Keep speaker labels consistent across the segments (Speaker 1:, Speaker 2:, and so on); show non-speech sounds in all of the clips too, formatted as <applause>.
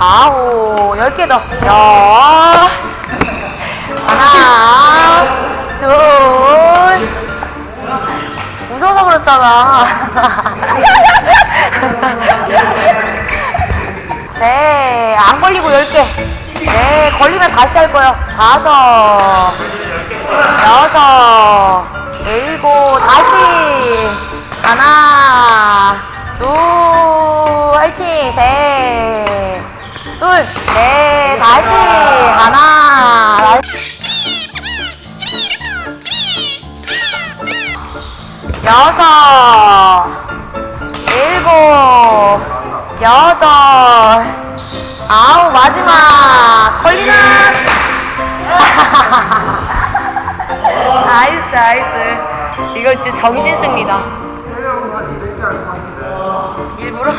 Speaker 1: 아홉, 열 개 더. 열. 하나, 둘. 웃어서 그렇잖아. <laughs> 네, 안 걸리고 열 개. 네, 걸리면 다시 할 거예요. 다섯, 여섯, 일곱, 다시. 하나, 둘, 화이팅. 셋, 둘, 넷, 다시. 하나, 여섯, 일곱, 여덟, 아홉, 마지막. 걸리면. 나이스, 나이스. 이거 진짜 정신승리다. 일부러?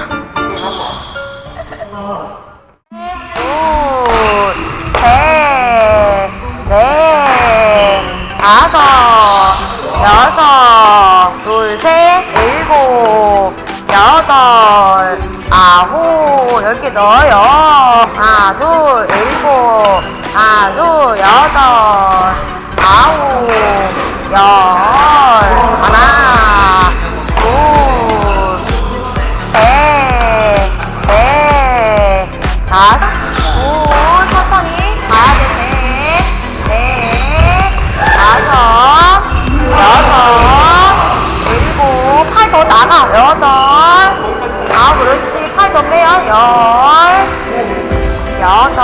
Speaker 1: 여덟, 아홉, 열 개 넣어요. 하나, 둘, 일곱, 하나, 둘, 여덟, 아홉, 열, 하나, 둘, 셋, 넷, 다섯, 오, 천천히 가야 돼, 셋, 넷, 다섯, 여섯, 일곱, 팔 더 나가, 여덟, 아, 그렇지, 팔 더 빼요, 열, 여덟,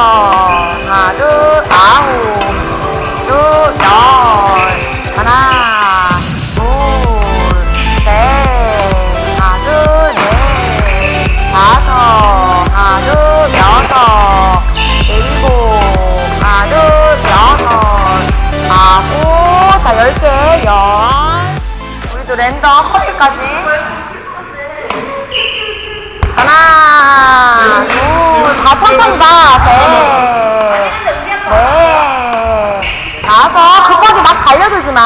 Speaker 1: 하나, 둘, 아홉, 둘, 열, 하나, 둘, 셋, 하나, 둘, 넷, 다섯, 하나, 둘, 여섯, 일곱, 하나, 둘, 여섯, 아홉, 자, 열 개, 열. 우리도 랜덤 커트까지. 하나, 둘, 다 천천히 봐. 셋, 넷, 다섯. 급하게 막 달려들지 마.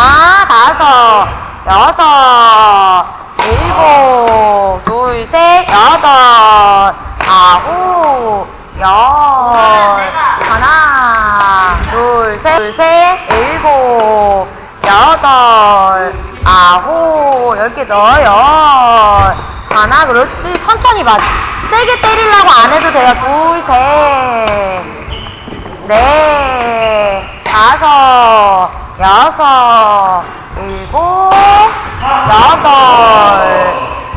Speaker 1: 다섯, 여섯, 일곱, 둘, 셋, 여덟, 아홉, 열. 하나, 둘, 셋, 둘, 셋, 일곱, 여덟, 아홉, 열개 넣어요. 하나, 그렇지. 천천히 봐. 세게 때리려고 안 해도 돼요. 둘, 셋, 넷, 다섯, 여섯, 일곱, 여덟,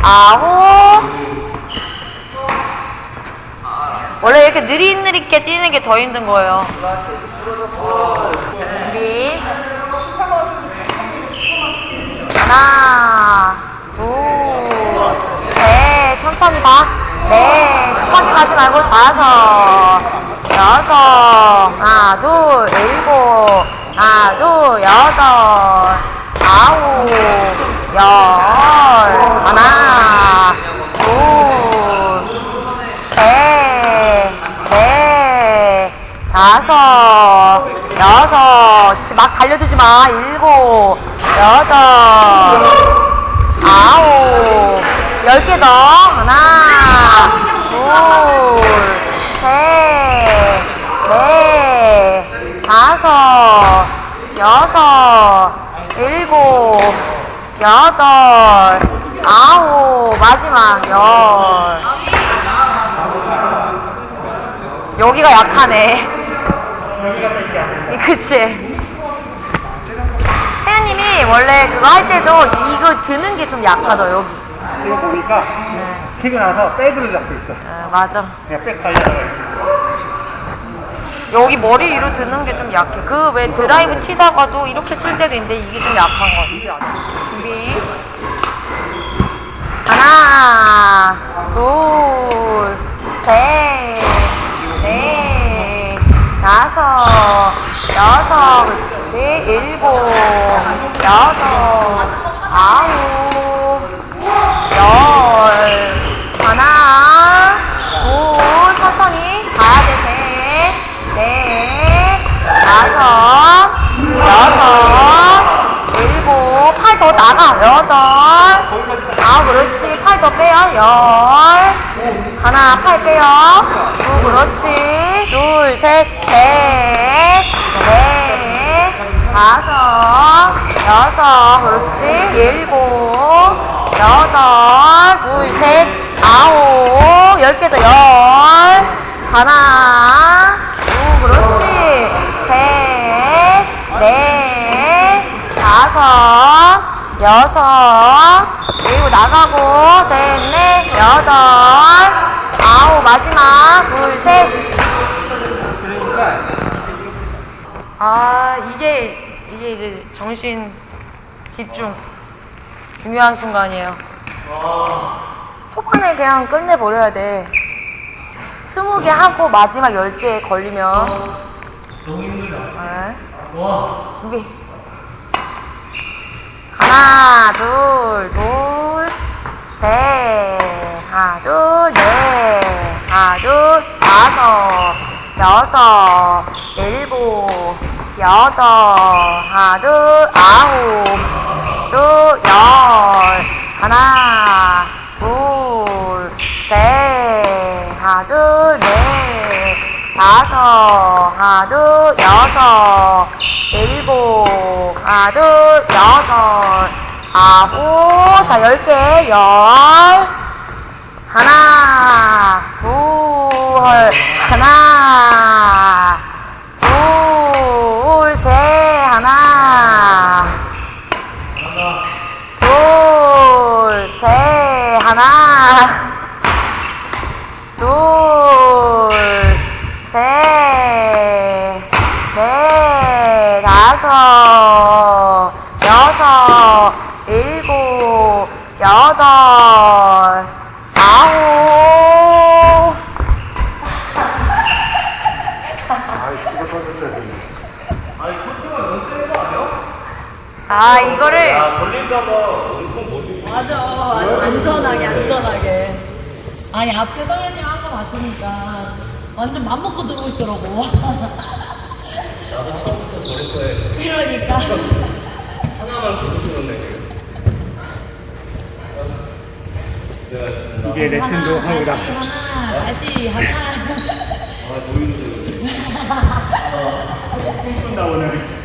Speaker 1: 아홉. 원래 이렇게 느릿느릿게 뛰는 게 더 힘든 거예요. 준비. 하나, 둘, 셋, 천천히 가. 넷, 급하게 가지 말고 다섯, 여섯, 하나, 둘, 일곱, 하나, 둘, 여덟, 아홉, 열, 하나, 둘, 셋, 넷, 다섯, 여섯, 지- 막 달려들지 마. 일곱, 여덟, 아홉, 열개 더. 하나, 둘, 셋, 넷, 다섯, 여섯, 일곱, 여덟, 아홉, 마지막 열. 여기가 약하네. <laughs> 그치. 혜연님이 원래 그거 할 때도 이거 드는 게 좀 약하더, 여기.
Speaker 2: 지금 보니까
Speaker 1: 네,
Speaker 2: 치고 나서 백으로 잡고 있어.
Speaker 1: 어, 맞아.
Speaker 2: 그냥 백 달려나가
Speaker 1: 여기 머리 위로 드는 게 좀 약해. 그 왜 드라이브 치다가도 이렇게 칠 때도 있는데 이게 좀 약한 거. 준비. 하나, 둘, 셋, 넷, 다섯, 여섯, 그렇지. 일곱, 여섯, 아홉, 열. 하나, 둘, 천천히 가야 돼. 셋, 넷, 다섯, 여섯, 일곱, 팔 더 나가. 여덟, 아, 그렇지. 팔 더 빼요. 열. 하나, 팔 빼요. 두, 그렇지. 둘, 셋, 넷, 넷, 다섯, 여섯, 그렇지. 일곱, 여덟, 둘, 셋, 아홉, 열 개 더, 열. 하나, 두, 그렇지. 셋, 넷, 다섯, 여섯, 나가고, 셋, 넷, 여덟, 아홉, 마지막, 둘, 셋. 아, 이게, 이게 이제 정신 집중. 중요한 순간이에요. 초반에 그냥 끝내버려야 돼. 스무 개 하고 마지막 열개 걸리면.
Speaker 2: 너무 힘들다.
Speaker 1: 네.
Speaker 2: 와.
Speaker 1: 준비. 하나, 둘, 둘, 셋, 하나, 둘, 넷, 하나, 둘, 다섯, 여섯, 일곱, 여덟, 하나, 둘, 아홉, 둘, 열, 하나, 둘, 셋, 하나, 둘, 넷, 다섯, 하나, 둘, 여섯, 일곱, 하나, 둘, 여덟, 아홉, 자, 열 개, 열, 하나, 둘, 하나, 둘, 셋, 하나, 둘, 셋, 하나, 둘, 셋, 넷, 다섯, 여섯, 일곱, 여덟, 아홉.
Speaker 2: 아니, 코트가 너무 센 거 아니야?
Speaker 1: 아, 이거를.
Speaker 2: 야, 걸릴까봐 엄청 멋있
Speaker 3: 맞아. 안전하게, 안전하게. 아니, 앞에 성현님 한 거 봤으니까 완전 맘 먹고 들어오시더라고.
Speaker 2: 나도 처음부터 저랬어야 했어.
Speaker 3: 그러니까.
Speaker 2: 하나만 부서졌네, 내가 이게 레슨도
Speaker 3: 하나,
Speaker 2: 하고다.
Speaker 3: 다시 하나, 다시 하나.
Speaker 2: 아, 되는데. 아, 나 오늘.